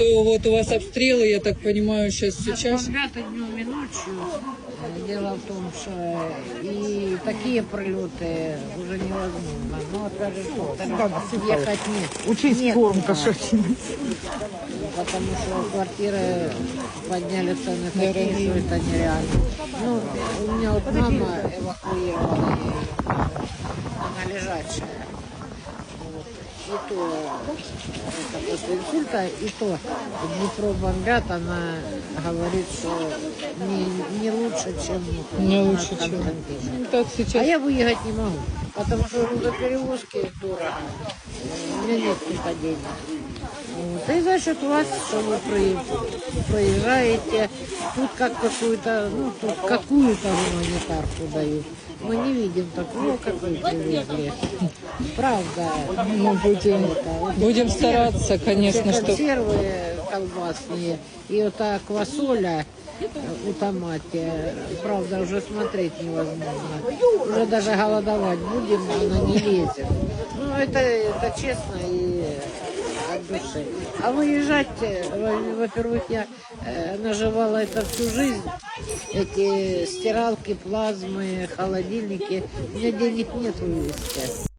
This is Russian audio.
то вот у вас обстрелы, я так понимаю, сейчас все чаще. И днем и ночью. Дело в том, что и такие прилеты уже невозможно. Но опять же, ехать нет. Учись Нет форму куда. кошачью. Потому что квартиры подняли цены такие, что это нереально. Ну, у меня вот мама эвакуировала, и она лежачая. И то это после инсульта, и то Днепро бомбят, она говорит, что не, не лучше, чем Не лучше, чем. Ну, так А сейчас. я выехать не могу, потому что грузоперевозки дорого. У меня нет туда денег. Вот. И за счет вас, что вы проезжаете, тут как какую-то, ну, тут какую-то гуманитарку дают. Мы не видим такого, как вы привезли. Правда. Мы будем, Это, вот будем консервы- стараться, конечно, что... консервы колбасные и вот та квасоля у томате, правда, уже смотреть невозможно. Уже даже голодовать будем, она не лезет. Ну, это, это честно и души. А выезжать, э, во- во-первых, я э, наживала это всю жизнь. Эти стиралки, плазмы, холодильники. У меня денег нет вывезти.